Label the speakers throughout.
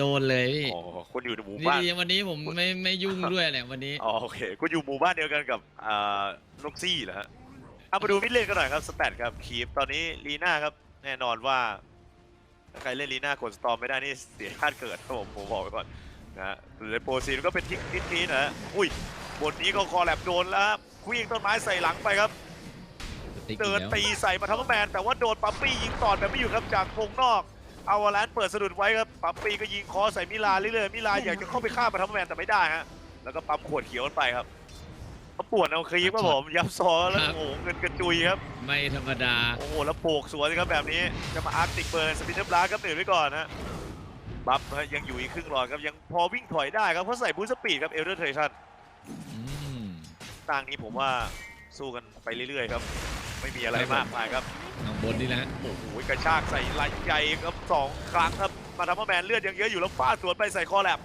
Speaker 1: โดนเลยพี่
Speaker 2: อ๋อคุณอยู่ในหมู่
Speaker 1: นี่
Speaker 2: บ้าน
Speaker 1: ดีวันนี้ผมไม่ไม่ยุ่งด้วยแหละวันนี้
Speaker 2: อ๋อโอเคคุณอยู่หมู่บ้านเดียวกันกับอ่านกซี่เหรอฮะเอามาดูมิดเลนกันหน่อยครับสแตทครับคีฟตอนนี้ลีน่าครับแน่นอนว่าถ้าใครเล่นลีน่ากดสตอมไม่ได้นี่เสียชาติเกิดครับผมผมบอกไว้ก่อนนะฮะหรือโปรซีนก็เป็นทิกนิดนี้นะฮะอุ้ยบนนี้ก็คอแลบโดนแล้วครับเควิ่งต้นไม้ใส่หลังไปครับ
Speaker 1: ติ๊ก
Speaker 2: เดิ
Speaker 1: อี
Speaker 2: น
Speaker 1: กแล้ว
Speaker 2: ตีใส่มาทัพแมนแต่ว่าโดนปั๊ปปี้ยิงต่อแบบไม่อยู่ครับจากวงนอก เอาวาแลนเปิดสะดุดไว้ครับปั๊ปปี้ก็ยิงคอใส่มิลาเรื่อยๆมิลาอยากจะเข้าไปฆ่ามาทัพแมนแต่ไม่ได้ฮะแล้วก็ปั๊มขวดเขียวกันไปครับเขาปวดเอาครีมครับผมยับซอแล้วโอ้โหเงินกระจุยครับ
Speaker 1: ไม่ธรรมดา
Speaker 2: โอ้โหแล้วโปกสวนครับแบบนี้จะมาอาร์ติกเบิร์นสปินเตอร์บลาครับเหนื่อยไว้ก่อนนะบัฟฮะยังอยู่อีกครึ่งหลอดครับยังพอวิ่งถอยได้ครับเพราะใส่บูสต์สปีดครับเอลเดอร์เทชัน
Speaker 1: อืม
Speaker 2: ต่างนี้ผมว่าสู้กันไปเรื่อยๆครับ ไม่มีอะไรมากมายครับ
Speaker 1: ข้างบนนี่แหละ
Speaker 2: โอ้โหกระชากใส่ไหลใหญ่ครับสองครั้งครับมาทำว่าแมนเลือดยังเยอะอยู่แล้วฟาดสวนไปใส่คอแลบ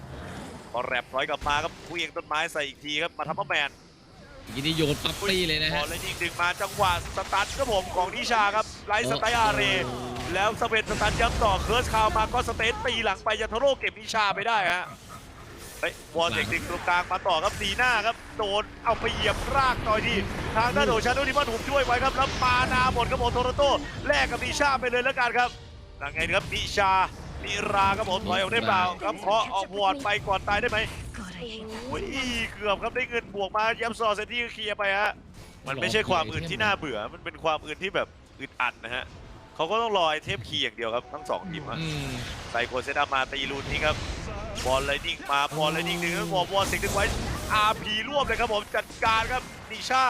Speaker 2: คอแลบถอยกลับมาครับเควียงต้นไม้ใส่อีกทีครับมาทำว่าแมน
Speaker 1: ยินดีโยนปั๊ปปี้เลยนะ
Speaker 2: พอ
Speaker 1: ฮะ
Speaker 2: เลยยิงดึงมาจังหวะสตันครับผมของนิชาครับไลท์สไตล์อาเร
Speaker 1: โอ้
Speaker 2: แล้วสเปนสตันย้ำต่อเคิร์สคาวมาก็สเตนตีหลังไปยันโทโร่เก็บนิชาไปได้ฮะเฮ้ยวอลเด็กดึงตรงกลางมาต่อครับดีหน้าครับโดนเอาไปเหยียบรากต่อยทีทางด้านโดชาโดนิมันผมช่วยไว้ครับแล้วมานาหมดครับผมโทโรโต้แลกกับนิชาไปเลยแล้วกันครับยังไงครับนิชานิราครับผมถอยออกได้เปล่าครับเคาะออกวอร์ดไปก่อนตายได้ไหมโอ้ยเกือบครับได้เงินบวกมาย้ำซอเซนที่ก็เคลียร์ไปฮะมันไม่ใช่ความอื่นที่น่าเบื่อ มันเป็นความอื่นที่แบบอึดอัดนะฮะเขาก็ต้องรอไอเทมคีย์อย่างเดียวครับทั้งสองทีมอะ
Speaker 1: อืม
Speaker 2: ไซโคเซตอามาตีลูนนี่ครับ บอลไลนิ่งมาบอลไลนิ่งหนึ่งครับวอลวอลเซ็กดึงไว้อาร์พีรวบเลยครับผมจัดการครับนิชา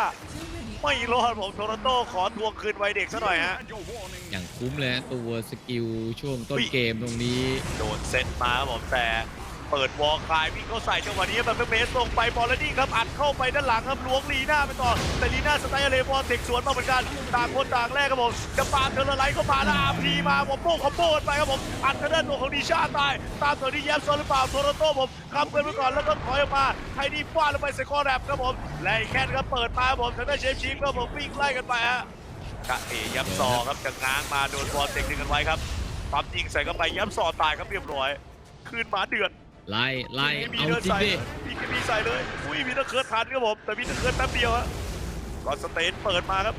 Speaker 2: ไม่รอดผมโทรโต้ขอทวงคืนไว้เด็กซะหน่อยฮะ
Speaker 1: อย่างคุ้มเลยฮะตัวสกิลช่วงต้น
Speaker 2: อุ๊ย
Speaker 1: เกมตรงนี้
Speaker 2: โดนเซตมาครับผมแต่ เปิดวอลคลายวิ่งเข้าใส่จังหวะนี้แบบเมสลงไปบอลแล้วนี่ครับอัดเข้าไปด้านหลังครับล้วงลีน่าไปต่อแต่ลีน่าสไตล์เลบอลเทคสวนมาเหมือนกันต่างคนต่างแรกครับผมจะปาเทอร์ไลท์เข้ามาแล้วอาพีมาผมโป้คอมโบกันไปครับผมอัดทางด้านตัวของดิชาตาย ตามตัวที่แยมซอนหรือเปล่าโทโรโต้ผมคำเกินไปก่อนแล้วก็ถอยออกมาไทนี่ฟาดลงไปใส่คอแรปครับผมและไอ้แคนก็เปิดมาครับผมทางด้านเชฟชิงก็ผมวิ่งไล่กันไปฮะกะเอยับซอครับจะง้างมาโดนบอลเทคดึงกันไว้ครับปั๊มยิงใส่เข้าไปยับซอตายครับเรียบร้อยคืนมาเดือด
Speaker 1: ไล่ไล่
Speaker 2: มี
Speaker 1: เอา
Speaker 2: เดิน
Speaker 1: จริง
Speaker 2: ใส่
Speaker 1: ดิ
Speaker 2: มีกมีใส่เลยอุ้ยมีตะเคิร์ดทันครับผมแต่มีตะเคิร์ดแป๊บเดียวฮะก็สเตนเปิดมาครับ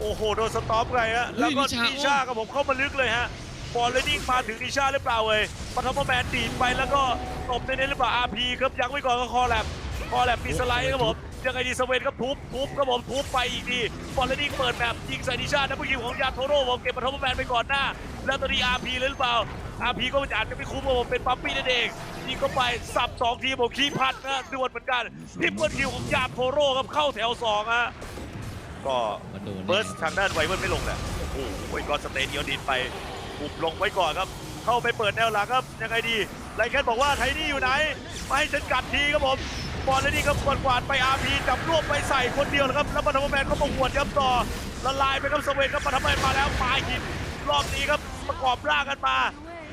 Speaker 2: โอ้โหโดนสต็อปไงฮะแล้วก็นิชาครับผมเข้ามาลึกเลยฮะบอลเลยนิ่งมาถึงนิชาหรือเปล่าเว้ยปฐมแมนดีดไปแล้วก็ตบในนี้หรือเปล่าอาพีครับยังไว้ก่อนก็คอแลบคอแลบมีสไลด์ครับผมยังไงดีสเวนก็ทุบทุบครับผมทุบไปอีกทีบอลเลยนิ่งเปิดแบบยิงใส่นิชาดับเบิลคิวของยาโทโร่ผมเก็บปฐมแมนไปก่อนหน้า แล้วตอนนี้อาพีเลยหรือเปล่าอาพีก็อาจจะไม่คุ้มกับผมเป็นปั๊ปปี้นั่นเอง ยิงเข้าไปสับสองทีผมขี้พัดนะดวลเหมือนกันทิปเปิลคิวของยาโทโร่ครับเข้าแถวสองฮะก็
Speaker 1: มาโดน
Speaker 2: เบิร์สทางด้านไวเวิร์นไม่ลงแหละโอ้โหก็สเตนเดียวดินไปปุบลงไว้ก่อนครับ เข้าไปเปิดแนวหลังครับยังไงดีไรแค่บอกว่าไทนี่อยู่ไหนมาให้ฉันกัดทีครับผมบอลเลยนี่ครับกวาดกวาดไปอาพีจับรวบไปใส่คนเดียวนะครับแล้วปฐมแมนก็มาหวดย้ำต่อละลายไปครับสเวนครับปฐมแมนมาแล้วปาหินรอบนี้ครับประกอบร่างกันมา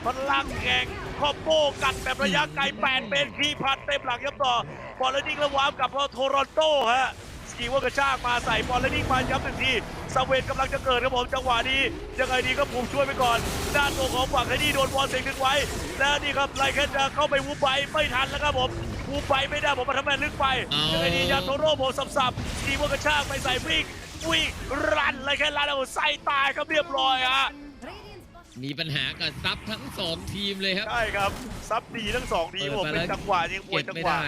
Speaker 2: พลังแข่งคอมโบกัดแบบระยะไกลแปดเป็นขี้พันเต็มหลังย้ำต่อบอลเลยนี่แล้ววาร์ปกลับเราโทรอนโตฮะสกีว่ากระชากมาใส่บอลแล้วนิ่งมาย้ำหนึ่งทีสเวนกำลังจะเกิดครับผมจังหวะนี้ยังไงดีก็ผมช่วยไปก่อนด้านตัวของฝั่งไทนี่โดนบอลเสียงดึงไว้ แล้วนี่ครับไลแคนจะเข้าไปวูบไปไม่ทันแล้วครับผมวูบไปไม่ได้ผมมาทำแมนลึกไปยังไงดียาโทโร่ผมสับๆสกีว่ากระชากไปใส่วิ่งวิ่งรันไลแคนรันแล้วใส่ตายครับเรียบร้อยฮะ
Speaker 1: มีปัญหากับซับทั้งสองทีมเลยครับ
Speaker 2: ใช่ครับ ซับดีทั้งสองทีมผมเป็นจังหวะยิงปว
Speaker 1: เก็
Speaker 2: ย
Speaker 1: บ
Speaker 2: จัง
Speaker 1: ไม่
Speaker 2: หวะ
Speaker 1: ได้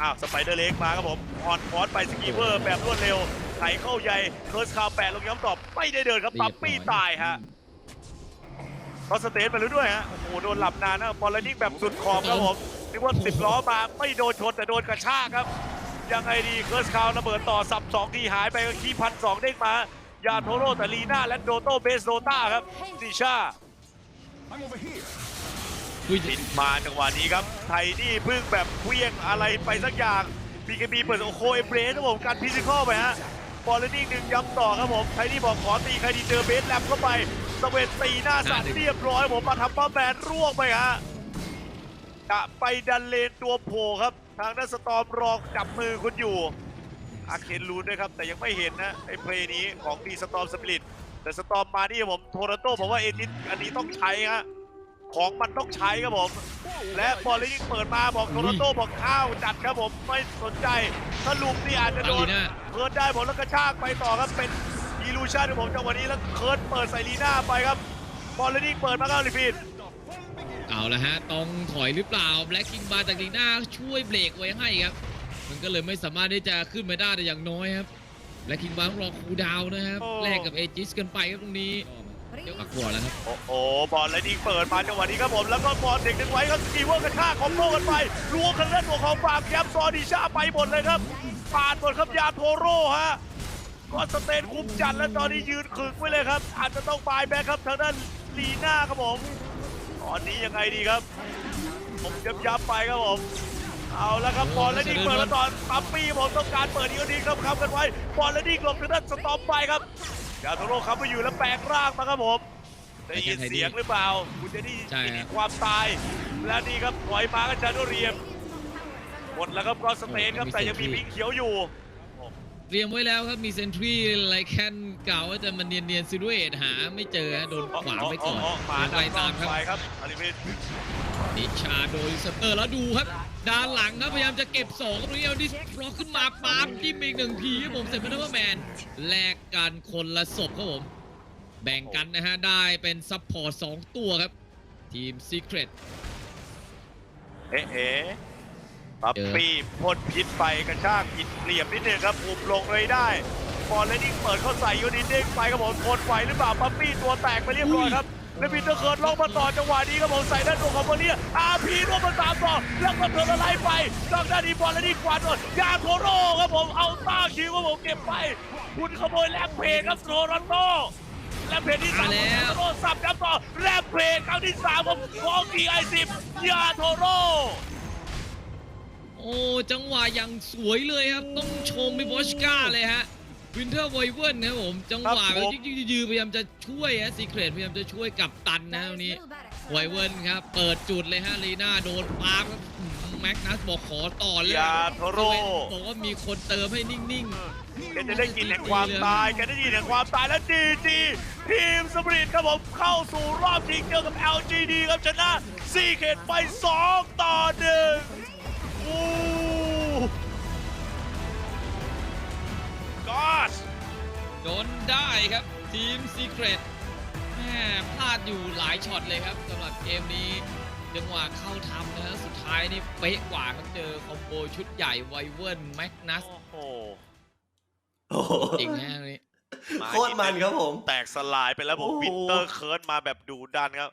Speaker 2: อ้าวสไปเดอร์เล็กมาครับผมออนคอร์สไปสกีเวอร์แบบรวดเร็วไถเข้าใหญ่เคิร์สคาวแปะลงย้ำตอบไม่ได้เดินครับปั๊ปปี้ตายฮะก็สเตนไปแล้วด้วยฮะโอ้โหโดนหลับนานนะบอลเลนนิ่งแบบสุดขอบครับผมนึกว่าสิบล้อมาไม่โดนชนแต่โดนกระชากครับยังไงดีเคิร์สคาวระเบิดต่อสับสองทีหายไปก็คีพันสองเด้งมา ยาโทโร่แต่ลีน่าและโดโต้เบสโดต้าครับดิชา
Speaker 1: อุ้ย
Speaker 2: ติดมาจังหวะนี้ครับ ไทยนี่เพึ่งแบบเคลี้ยงอะไรไปสักอย่างบีเคบีเปิดโอโคเอเบรสครับผมการพิซิคอลไปฮะบอลเลนนิ่งหนึ่งย้ำต่อครับผมไทยนี่บอกขอตีใครดีเจอเบสแลมเข้าไปสเวนตีหน้าสัตว์เรียบร้อยผมมาทำป้าแมนร่วงไปฮะจะไปดันเลนตัวโผล่ครับ ทางด้านสตอมรองจับมือคุณอยู่ อาเคนรูนด้วยครับ แต่ยังไม่เห็นนะไอ้เพลย์นี้ของดีสตอมสปิริตแต่สตอมมานี่ผมโทรโต้บอกว่าเอทิสอันนี้ต้องใช้ฮะของมันต้องใช้ครับผม และบอลเลยยิ่งเปิดมาบอกโทรโต้บอกข้าวจัดครับผมไม่สนใจถ้าลุมนี่อาจจะโดน
Speaker 1: อารีน่า
Speaker 2: เคิร์ดได้ผมแล้วกระชากไปต่อครับเป็นอีลูชันของผมจังหวะนี้แล้วเคิร์ดเปิดใส่ลีน่าไปครับ บอลเลยยิ่งเปิดมาครับลิฟีด
Speaker 1: เอาละฮะ ต้องถอยหรือเปล่าแบล็กคิงมาจากลีน่าช่วยเบรกไว้ให้ครับ มันก็เลยไม่สามารถที่จะขึ้นมาได้แต่อย่างน้อยครับแบล็กคิงมาต้องรอคูลดาวน์นะครับแลกกับเอจิสกันไปครับตรงนี้เดี๋ยวอักวอร์แล้วครับ
Speaker 2: โอ้โหบอลเลยยิ่งเปิดมาจังหวะนี้ครับผมแล้วก็บอลเด็กดึงไว้ครับสกีเวอร์กระชากคอมโบกันไปล้วงกันเล่นตัวของฟาร์มแคมซอดิชาไปหมดเลยครับผ่านหมดครับยาโทโร่ฮะก็สเตนคุมจัดแล้วตอนนี้ยืนขึงไว้เลยครับ อาจจะต้องบายแบ็คครับทางด้านลีน่าครับผมตอนนี้ยังไงดีครับ ผมยับยับๆไปครับผม เอาแล้วครับบอลและดิ้งเปิดมาตอนปั๊มปี้ผมต้องการเปิดอีกดีครับค้ำกันไว้บอลและดิ้งหลบทางด้านสตอมไปครับยาโทโร่ค้ำไปอยู่แล้วแปลงร่างมาครับผมได้ยินเสียงหรือเปล่า คุณจะได้ยิน
Speaker 1: ค
Speaker 2: วามตาย และนี่ครับถอยมากันชาโดเรียมหมดแล้วครับกอสเตนครับแต่ยังมีพิงเขียวอยู่
Speaker 1: เตรียมไว้แล้วครับมีเซนทรีไลแคนกล่าวว่าจะมาเนียนเนียนซิลูเอตหาไม่เจอฮะโดนขวางไว้ก่อน
Speaker 2: หมา
Speaker 1: ไล่
Speaker 2: ดำ
Speaker 1: ตามครับ
Speaker 2: ไปครับอาริฟิน
Speaker 1: นิชาโดยสเตอร์แล้วดูครับด้านหลังครับพยายามจะเก็บสองครับตรงนี้เอาดิสฟลอกขึ้นมาปาล์มจิ้มอีกหนึ่งทีครับผมเสร็จเป็นนัมเบอร์แมนแลกกันคนละศพครับผมแบ่งกันนะฮะได้เป็นซัพพอร์ตสองตัวครับ ทีมซีเครต
Speaker 2: เอ๊ะเอ๊ะ ปั๊บปี้พ่นพิษไปกระชากผิดเหลี่ยมนิดนึงครับอุบลงเลยได้บอลเลนดิ้งเปิดเข้าใส่ยูนิตเด้งไปครับผมทนไหวหรือเปล่าปั๊บปี้ตัวแตกไปเรียบร้อยครับแล้วปีเตอร์เคิร์ดลงมาต่อจังหวะนี้ครับผมใส่ด้านตัวของบอลเลียอาร์พีร่วมมาสามต่อแล้วก็เทิร์นอะไรไปนอกด้านนี้บอลเลนดิ้งกวาดโดนยาโทโร่ครับผมเอาต้าคิวครับผมเก็บไปคุณขโมยแลกเพจครับโทรอนโตแลกเพจที่สามของโทโร่สับยับต่อแลกเพจครั้งที่สามของของดีไอสิบยาโทโร่
Speaker 1: โอ้จังหวะอย่างสวยเลยครับ ต้องชมไปบอชก้าเลยฮะวินเทอร์ไวเวิร์นครับผมจังหวะ
Speaker 2: ครับ
Speaker 1: แบบ
Speaker 2: ผม
Speaker 1: ยืดยืดพยายามจะช่วยฮะซีเครตพยายามจะช่วยกับตันนะตรงนี้ ไวเวิร์นครับเปิดจุดเลยฮะลีน่าโดนปาร์คครับอืมแม็กนัสบอกขอต่อเลย
Speaker 2: ยาโทโร่
Speaker 1: บอกว่ามีคนเติมให้นิ่ง
Speaker 2: แกจะได้กินแห่งความตายแกได้กินแห่งความตายและดีจีทีมสปริตครับผมเข้าสู่รอบชิงเจอกับ LGD ครับชนะซีเขตไป 2 ต่อ1อู้ กอส
Speaker 1: ๆโดนได้ครับ ทีมซีเครตแม่พลาดอยู่หลายช็อตเลยครับสำหรับเกมนี้จังหวะเข้าทำนะฮะสุดท้ายนี่เป๊ะกว่าครับเจอคอมโบชุดใหญ่ไวเวิร์นแม็กนัส
Speaker 2: โอ้โห
Speaker 3: โอ้โห
Speaker 1: จริงฮะตรงนี้
Speaker 3: โคตรมันครับผม
Speaker 2: แตกสลายไปแล้วผม
Speaker 3: โอ้โห
Speaker 2: วินเตอร์เคิร์ดมาแบบดูดันครับ